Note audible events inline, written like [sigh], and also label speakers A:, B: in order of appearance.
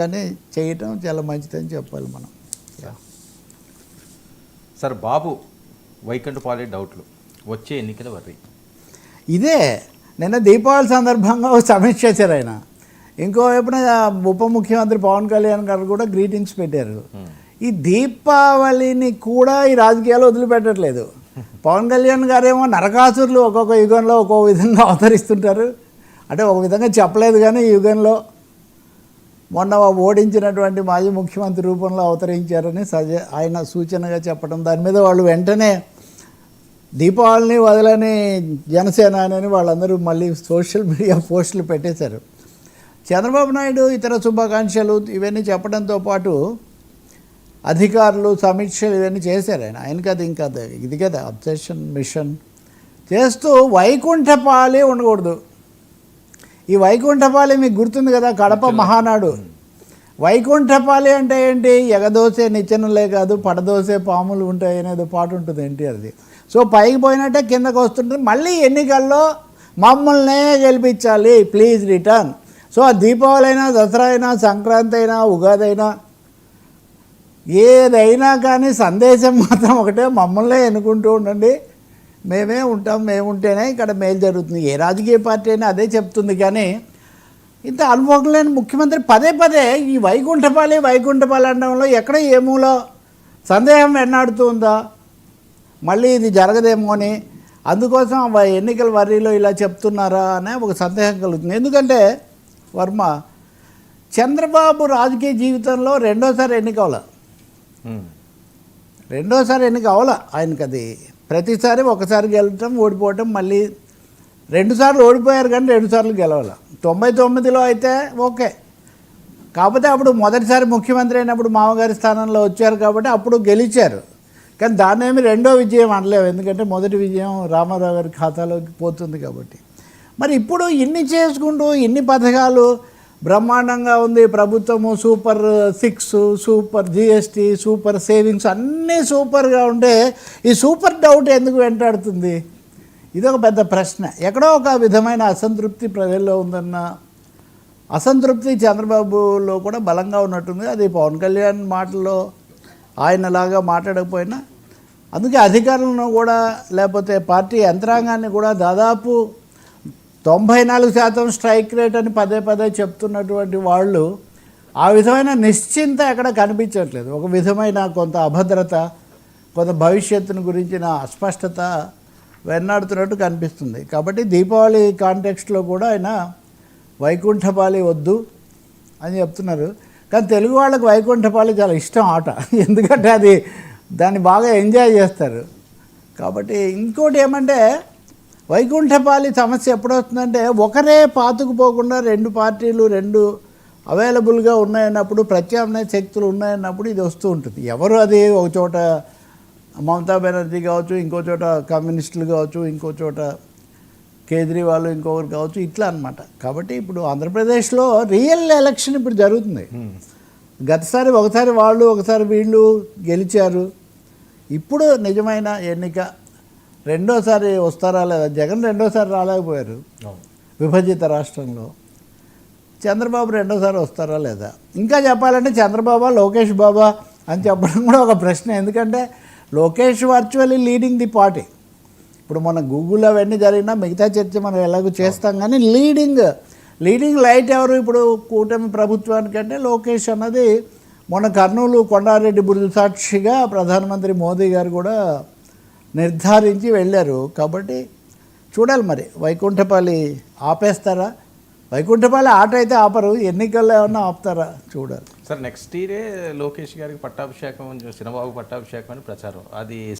A: కానీ చేయటం చాలా మంచిదని చెప్పాలి మనం.
B: సార్ బాబు వైకుంఠపాలి డౌట్లు. వచ్చే ఎన్నికల వర్రి
A: ఇదే నిన్న దీపావళి సందర్భంగా సమీక్ష చేశారు ఆయన. ఇంకో వైపున ఉప ముఖ్యమంత్రి పవన్ కళ్యాణ్ గారు కూడా గ్రీటింగ్స్ పెట్టారు. ఈ దీపావళిని కూడా ఈ రాజకీయాలు వదిలిపెట్టట్లేదు. [laughs] పవన్ కళ్యాణ్ గారేమో నరకాసురులు ఒక్కొక్క యుగంలో ఒక్కొక్క విధంగా [laughs] అవతరిస్తుంటారు. అంటే ఒక విధంగా చెప్పలేదు కానీ ఈ యుగంలో మొన్న ఓడించినటువంటి మాజీ ముఖ్యమంత్రి రూపంలో అవతరించారని సజ ఆయన సూచనగా చెప్పడం. దాని మీద వాళ్ళు వెంటనే దీపావళిని వదలని జనసేన అని వాళ్ళందరూ మళ్ళీ సోషల్ మీడియా పోస్టులు పెట్టేశారు. చంద్రబాబు నాయుడు ఇతర శుభాకాంక్షలు ఇవన్నీ చెప్పడంతో పాటు అధికారులు సమీక్షలు ఇవన్నీ చేశారు ఆయన. ఆయన కదా ఇంకా ఇది కదా అబ్సెషన్ మిషన్. చేస్తూ వైకుంఠపాలే ఉండకూడదు. ఈ వైకుంఠపాలి మీకు గుర్తుంది కదా కడప మహానాడు. వైకుంఠపాలి అంటే ఏంటి? ఎగదోసే నిచ్చెనలే కాదు పడదోసే పాములు ఉంటాయి అనేది పాట ఉంటుంది ఎన్టీఆర్ది సో పైకి పోయినట్టే కిందకు వస్తుంటుంది మళ్ళీ ఎన్నికల్లో మమ్మల్నే గెలిపించాలి ప్లీజ్ రిటర్న్ సో ఆ దీపావళి అయినా దసరా అయినా సంక్రాంతి అయినా ఉగాది అయినా ఏదైనా కానీ సందేశం మాత్రం ఒకటే మమ్మల్నే ఎన్నుకుంటూ ఉండండి. మేమే ఉంటాం మేము ఉంటేనే ఇక్కడ మేలు జరుగుతుంది. ఏ రాజకీయ పార్టీ అయినా అదే చెప్తుంది కానీ ఇంత అనుభవం లేని ముఖ్యమంత్రి పదే పదే ఈ వైకుంఠపాలి వైకుంఠపాలి అనడంలో ఎక్కడ ఏమూలో సందేహం వెన్నాడుతుందో మళ్ళీ ఇది జరగదేమో అని అందుకోసం ఎన్నికల వర్రీలో ఇలా చెప్తున్నారా అనే ఒక సందేహం కలుగుతుంది. ఎందుకంటే వర్మ చంద్రబాబు రాజకీయ జీవితంలో రెండోసారి
B: ఎన్నికల
A: రెండోసారి ఎన్నిక అవల ఆయనకి అది ప్రతిసారి ఒకసారి గెలవటం ఓడిపోవటం మళ్ళీ రెండుసార్లు ఓడిపోయారు కానీ రెండుసార్లు గెలవాలి. తొంభై తొమ్మిదిలో అయితే ఓకే. కాకపోతే అప్పుడు మొదటిసారి ముఖ్యమంత్రి అయినప్పుడు మామగారి స్థానంలో వచ్చారు కాబట్టి అప్పుడు గెలిచారు. కానీ దాన్ని ఏమి రెండో విజయం అనలేము ఎందుకంటే మొదటి విజయం రామారావు గారి ఖాతాలోకి పోతుంది కాబట్టి. మరి ఇప్పుడు ఇన్ని చేసుకుంటూ ఇన్ని పథకాలు బ్రహ్మాండంగా ఉంది. ప్రభుత్వము super six super GST super savings అన్నీ సూపర్గా ఉంటే ఈ సూపర్ డౌట్ ఎందుకు వెంటాడుతుంది? ఇది ఒక పెద్ద ప్రశ్న. ఎక్కడో ఒక విధమైన అసంతృప్తి ప్రజల్లో ఉందన్న అసంతృప్తి చంద్రబాబులో కూడా బలంగా ఉన్నట్టుంది. అది పవన్ కళ్యాణ్ మాటల్లో ఆయనలాగా మాట్లాడకపోయినా అందుకే అధికారులను కూడా లేకపోతే పార్టీ యంత్రాంగాన్ని కూడా దాదాపు తొంభై నాలుగు శాతం స్ట్రైక్ రేట్ అని పదే పదే చెప్తున్నటువంటి వాళ్ళు ఆ విధమైన నిశ్చింత ఎక్కడ కనిపించట్లేదు. ఒక విధమైన కొంత అభద్రత కొంత భవిష్యత్తును గురించిన అస్పష్టత వెన్నాడుతున్నట్టు కనిపిస్తుంది. కాబట్టి దీపావళి కాంటెక్స్ట్లో కూడా ఆయన వైకుంఠపాలి వద్దు అని చెప్తున్నారు. కానీ తెలుగు వాళ్ళకి వైకుంఠపాలి చాలా ఇష్టం ఆట. [laughs] ఎందుకంటే అది దాన్ని బాగా ఎంజాయ్ చేస్తారు. కాబట్టి ఇంకోటి ఏమంటే వైకుంఠపాలి సమస్య ఎప్పుడు వస్తుందంటే ఒకరే పాతుకుపోకుండా రెండు పార్టీలు రెండు అవైలబుల్గా ఉన్నాయన్నప్పుడు ప్రత్యామ్నాయ శక్తులు ఉన్నాయన్నప్పుడు ఇది వస్తూ ఉంటుంది. ఎవరు అది ఒక చోట మమతా బెనర్జీ కావచ్చు ఇంకో చోట కమ్యూనిస్టులు కావచ్చు ఇంకో చోట కేజ్రీవాల్ ఇంకొకరు కావచ్చు ఇట్లా అన్నమాట. కాబట్టి ఇప్పుడు ఆంధ్రప్రదేశ్లో రియల్ ఎలక్షన్ ఇప్పుడు జరుగుతుంది.
B: ఉమ్.
A: గతసారి ఒకసారి వాళ్ళు ఒకసారి వీళ్ళు గెలిచారు. ఇప్పుడు నిజమైన ఎన్నిక రెండోసారి వస్తారా లేదా? జగన్ రెండోసారి రాలేకపోయారు. విభజిత రాష్ట్రంలో. చంద్రబాబు రెండోసారి వస్తారా లేదా? ఇంకా చెప్పాలంటే చంద్రబాబా లోకేష్ బాబా అని చెప్పడం కూడా ఒక ప్రశ్న. ఎందుకంటే Lokesh virtually leading the party. ఇప్పుడు మన గూగుల్ అవన్నీ జరిగినా మిగతా చర్చ మనం ఎలాగో చేస్తాం కానీ లీడింగ్ లీడింగ్ లైట్ ఎవరు ఇప్పుడు కూటమి ప్రభుత్వానికంటే లోకేష్ అన్నది మొన్న కర్నూలు కొండారెడ్డి బురుజు సాక్షిగా ప్రధానమంత్రి మోదీ గారు కూడా నిర్ధారించి వెళ్ళారు. కాబట్టి చూడాలి మరి. వైకుంఠపాలి ఆపేస్తారా? వైకుంఠపాలి ఆట అయితే ఆపరు. ఎన్నికల్లో ఏమన్నా ఆపుతారా? చూడాలి.
B: సార్ నెక్స్ట్ ఇయరే లోకేష్ గారికి పట్టాభిషేకం చిన్నబాబు పట్టాభిషేకం అని ప్రచారం. అది